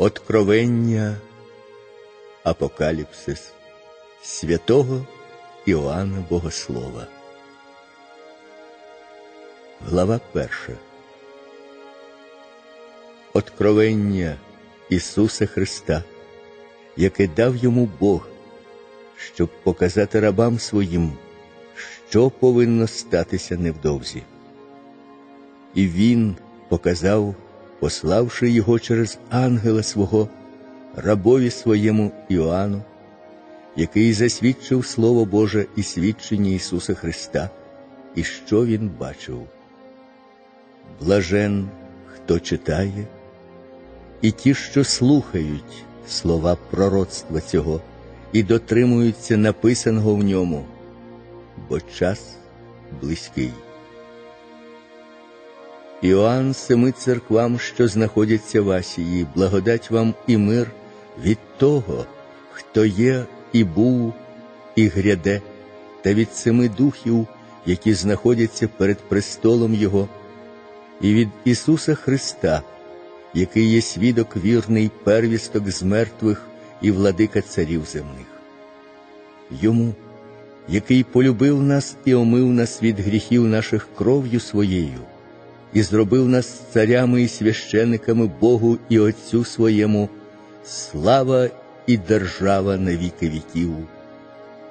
Откровення Апокаліпсис святого Іоанна Богослова. Глава перша. Откровення Ісуса Христа, яке дав йому Бог, щоб показати рабам своїм, що повинно статися невдовзі. І Він показав, пославши його через ангела свого, рабові своєму Іоанну, який засвідчив Слово Боже і свідчення Ісуса Христа, і що Він бачив. Блажен, хто читає, і ті, що слухають слова пророцтва цього і дотримуються написаного в ньому, бо час близький. Іоанн семи церквам, що знаходяться в Асії, благодать вам і мир від того, хто є і був, і гряде, та від семи духів, які знаходяться перед престолом Його, і від Ісуса Христа, який є свідок вірний первісток з мертвих і владика царів земних. Йому, який полюбив нас і омив нас від гріхів наших кров'ю своєю, і зробив нас царями і священиками Богу і Отцю своєму, слава і держава на віки віків.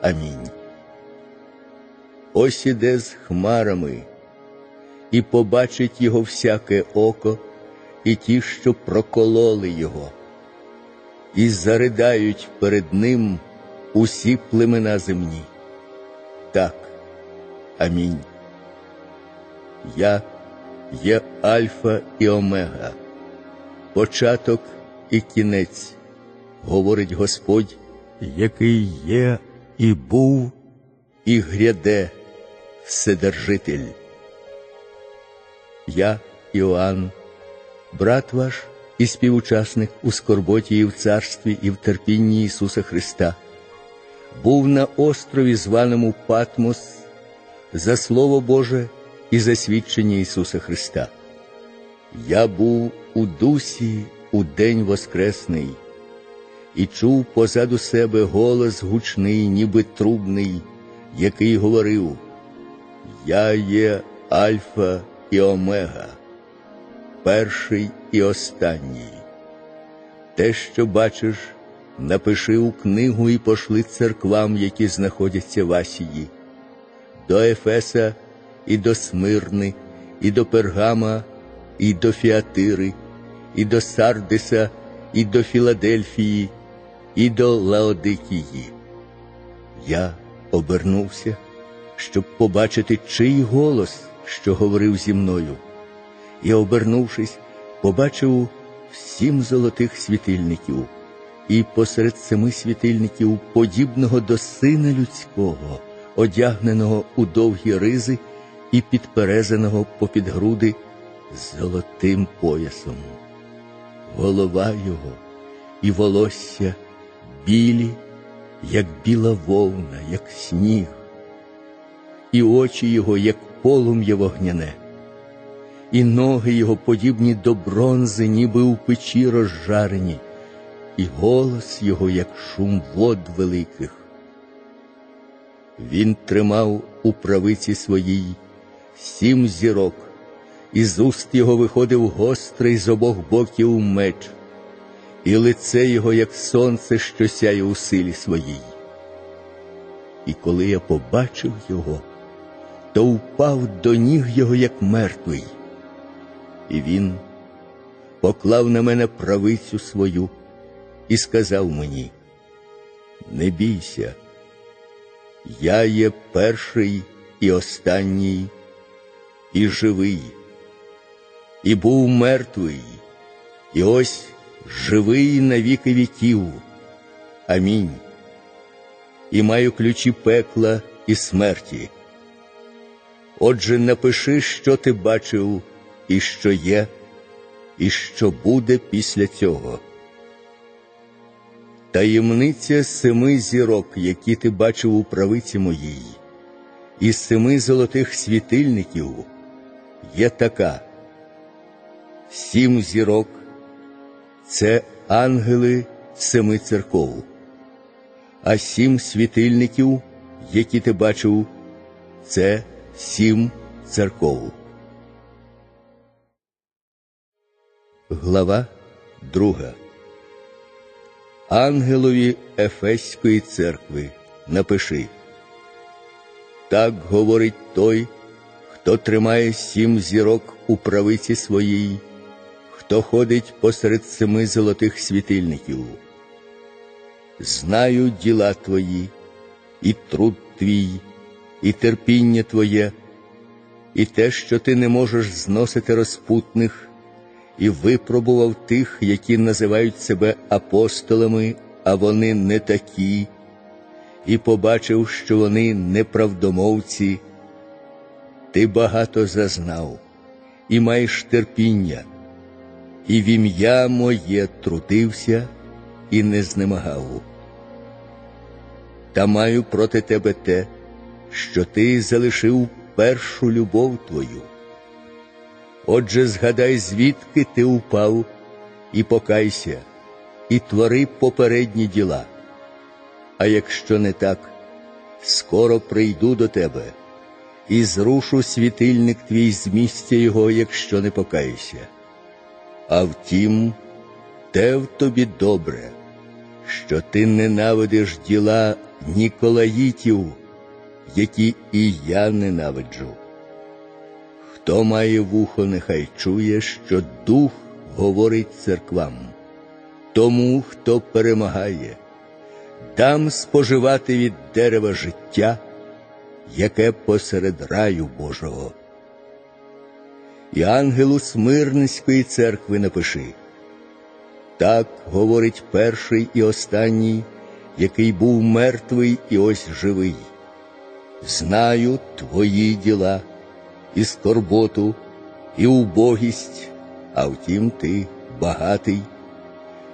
Амінь. Ось іде з хмарами, і побачить його всяке око, і ті, що прокололи його, і заридають перед ним усі племена земні. Так, амінь. Я є Альфа і Омега, початок і кінець, говорить Господь, який є і був, і гряде Вседержитель. Я, Іоанн, брат ваш і співучасник у скорботі і в царстві, і в терпінні Ісуса Христа, був на острові, званому Патмос, за Слово Боже і за свідчення Ісуса Христа. Я був у дусі у день Воскресний і чув позаду себе голос гучний, ніби трубний, який говорив: Я є Альфа і Омега, перший і останній. Те, що бачиш, напиши у книгу і пошли церквам, які знаходяться в Асії, до Ефеса і до Смирни, і до Пергама, і до Фіатири, і до Сардиса, і до Філадельфії, і до Лаодикії. Я обернувся, щоб побачити, чий голос, що говорив зі мною. І, обернувшись, побачив сім золотих світильників, і посеред семи світильників, подібного до сина людського, одягненого у довгі ризи і підперезаного попід груди золотим поясом. Голова його і волосся білі, як біла вовна, як сніг, і очі його, як полум'я вогняне, і ноги його подібні до бронзи, ніби у печі розжарені, і голос його, як шум вод великих. Він тримав у правиці своїй сім зірок, і з уст його виходив гострий з обох боків меч, і лице його, як сонце, що сяє у силі своїй. І коли я побачив його, то впав до ніг його, як мертвий, і він поклав на мене правицю свою і сказав мені: Не бійся, я є перший і останній і живий, і був мертвий, і ось живий на віки віків. Амінь. І маю ключі пекла і смерті. Отже, напиши, що ти бачив, і що є, і що буде після цього. Таємниця семи зірок, які ти бачив у правиці моїй, і семи золотих світильників є така. Сім зірок це ангели семи церков, а сім світильників, які ти бачив, це сім церков. Глава друга. Ангелові Ефеської церкви напиши. Так говорить той, хто тримає сім зірок у правиці своїй, хто ходить посеред семи золотих світильників. Знаю діла твої, і труд твій, і терпіння твоє, і те, що ти не можеш зносити розпутних, і випробував тих, які називають себе апостолами, а вони не такі, і побачив, що вони неправдомовці. Ти багато зазнав, і маєш терпіння, і в ім'я моє трудився і не знемагав. Та маю проти тебе те, що ти залишив першу любов твою. Отже, згадай, звідки ти упав, і покайся, і твори попередні діла. А якщо не так, скоро прийду до тебе і зрушу світильник твій з місця його, якщо не покаєшся. А втім, те в тобі добре, що ти ненавидиш діла Ніколаїтів, які і я ненавиджу. Хто має вухо, нехай чує, що дух говорить церквам. Тому, хто перемагає, дам споживати від дерева життя, яке посеред раю Божого. І ангелу Смирницької церкви напиши. Так говорить перший і останній, який був мертвий і ось живий. Знаю твої діла і скорботу, і убогість, а втім, ти багатий,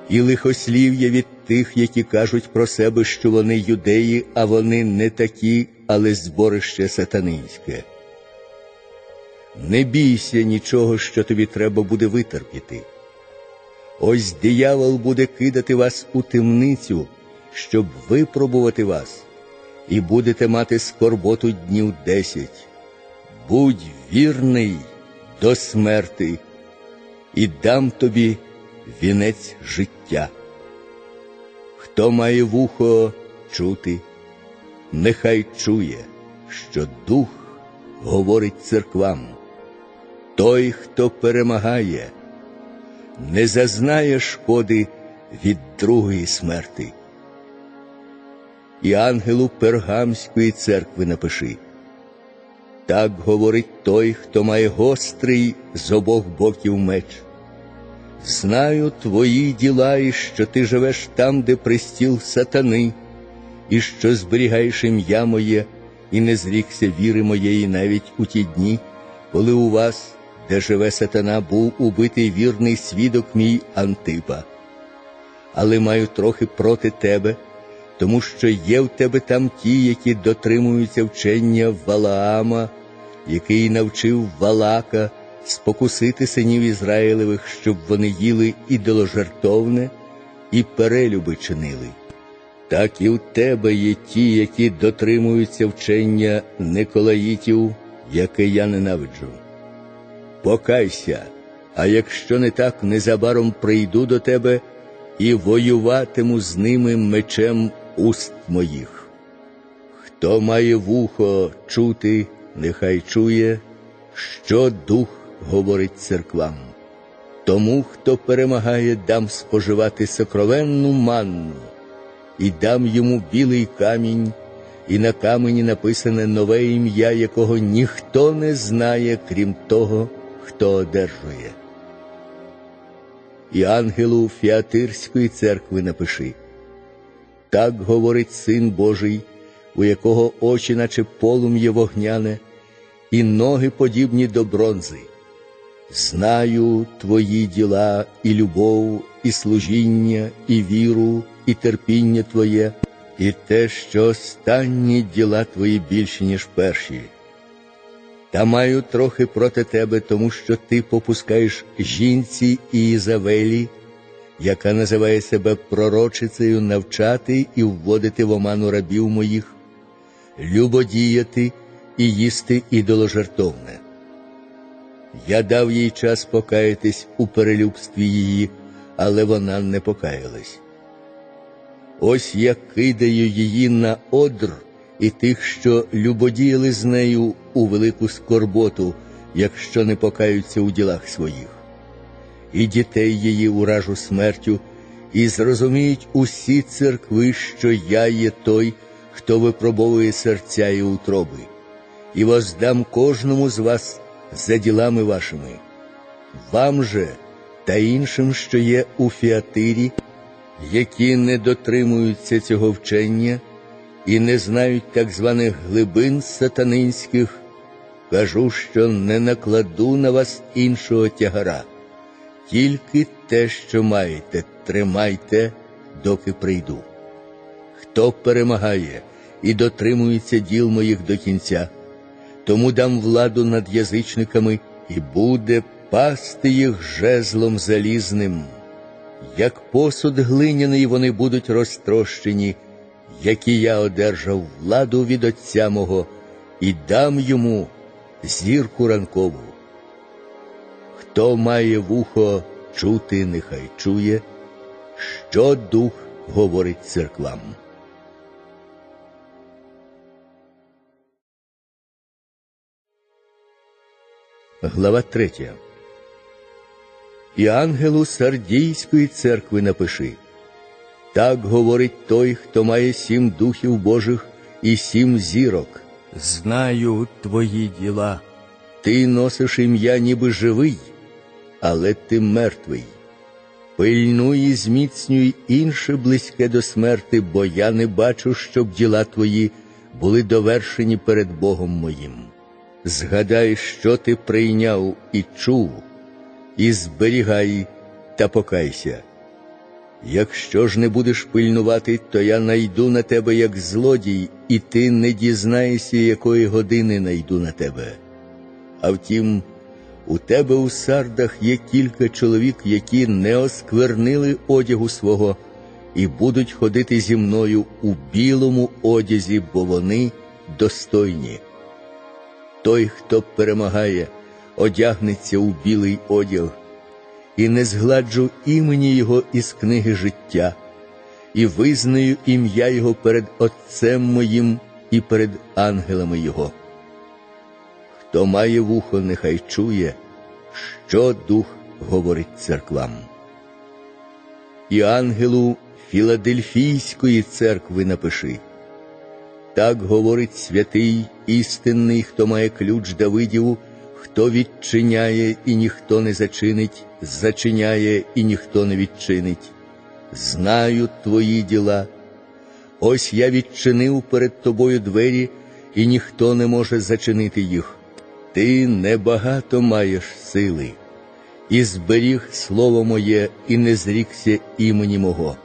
і лихослів'я від тих, які кажуть про себе, що вони юдеї, а вони не такі, але зборище сатанинське. Не бійся нічого, що тобі треба буде витерпіти. Ось диявол буде кидати вас у темницю, щоб випробувати вас, і будете мати скорботу днів десять будь вірний до смерти, і дам тобі вінець життя. Хто має вухо чути, нехай чує, що дух говорить церквам. Той, хто перемагає, не зазнає шкоди від другої смерти. І ангелу Пергамської церкви напиши. Так говорить той, хто має гострий з обох боків меч. Знаю твої діла, і що ти живеш там, де пристіл сатани, і що зберігаєш ім'я моє, і не зрікся віри моєї навіть у ті дні, коли у вас, де живе сатана, був убитий вірний свідок мій Антипа. Але маю трохи проти тебе, тому що є в тебе там ті, які дотримуються вчення Валаама який навчив Валака спокусити синів Ізраїлевих, щоб вони їли ідоложертовне і перелюби чинили. Так і в тебе є ті, які дотримуються вчення Николаїтів, яке я ненавиджу. Покайся, а якщо не так, незабаром прийду до тебе і воюватиму з ними мечем уст моїх. Хто має вухо чути, нехай чує, що дух говорить церквам. Тому, хто перемагає, дам споживати сокровенну манну, і дам йому білий камінь, і на камені написане нове ім'я, якого ніхто не знає, крім того, хто одержує. І ангелу Фіатирської церкви напиши так говорить Син Божий, у якого очі, наче полум'я вогняне, і ноги подібні до бронзи. Знаю твої діла і любов, і служіння, і віру, і терпіння Твоє, і те, що останні діла твої більші, ніж перші. Та маю трохи проти тебе, тому що ти попускаєш жінці Ізавелі, яка називає себе пророчицею, навчати і вводити в оману рабів моїх, любодіяти і їсти ідоложертовне. Я дав їй час покаятись у перелюбстві її, але вона не покаялась. Ось я кидаю її на одр і тих, що любодіяли з нею у велику скорботу, якщо не покаються у ділах своїх, і дітей її уражу смертю, і зрозуміють усі церкви, що я є той, хто випробовує серця і утроби, і воздам кожному з вас за ділами вашими. Вам же та іншим, що є у фіатирі, які не дотримуються цього вчення і не знають так званих глибин сатанинських, кажу, що не накладу на вас іншого тягара, тільки те, що маєте, тримайте, доки прийду. Хто перемагає і дотримується діл моїх до кінця, тому дам владу над язичниками і буде пасти їх жезлом залізним. Як посуд глиняний вони будуть розтрощені, які я одержав владу від Отця мого, і дам йому зірку ранкову. Хто має вухо чути, нехай чує, що дух говорить церквам. Глава третя. І ангелу Сардійської церкви напиши. Так говорить той, хто має сім духів Божих і сім зірок. Знаю твої діла. Ти носиш ім'я, ніби живий, але ти мертвий. Пильнуй і зміцнюй інше близьке до смерти, бо я не бачу, щоб діла твої були довершені перед Богом моїм. Згадай, що ти прийняв і чув, і зберігай та покайся. Якщо ж не будеш пильнувати, то я найду на тебе як злодій, і ти не дізнаєшся, якої години найду на тебе. А втім, у тебе у сардах є кілька чоловік, які не осквернили одягу свого і будуть ходити зі мною у білому одязі, бо вони достойні. Той, хто перемагає, одягнеться у білий одяг, і не згладжу імені Його із книги життя, і визнаю ім'я Його перед Отцем моїм і перед ангелами Його. Хто має вухо, нехай чує, що Дух говорить церквам. І ангелу Філадельфійської церкви напиши. Так говорить святий істинний, хто має ключ Давидів, хто відчиняє і ніхто не зачинить, зачиняє і ніхто не відчинить. Знаю твої діла. Ось я відчинив перед тобою двері, і ніхто не може зачинити їх. Ти небагато маєш сили, і зберіг слово моє, і не зрікся імені мого.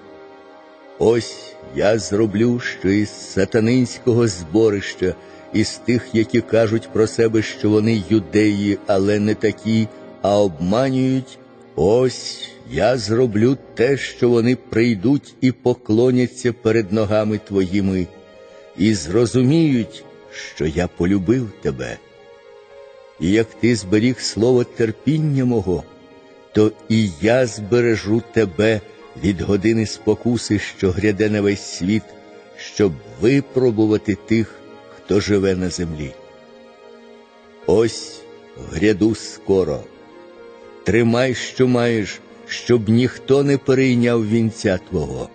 Ось я зроблю, що із сатанинського зборища, із тих, які кажуть про себе, що вони юдеї, але не такі, а обманюють. Ось я зроблю те, що вони прийдуть і поклоняться перед ногами твоїми, і зрозуміють, що я полюбив тебе. І як ти зберіг слово терпіння мого, то і я збережу тебе від години спокуси, що гряде на весь світ, щоб випробувати тих, хто живе на землі. Ось гряду скоро. Тримай, що маєш, щоб ніхто не перейняв вінця Твого.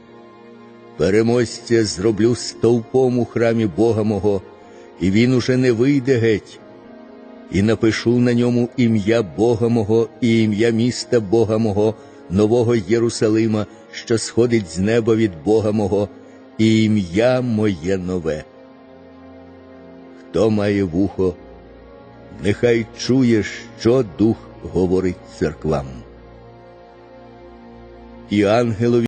Переможця зроблю стовпом у храмі Бога мого, і він уже не вийде геть, і напишу на ньому ім'я Бога мого і ім'я міста Бога мого нового Єрусалима, що сходить з неба від Бога мого, і ім'я моє нове. Хто має вухо, нехай чує, що дух говорить церквам. І ангелові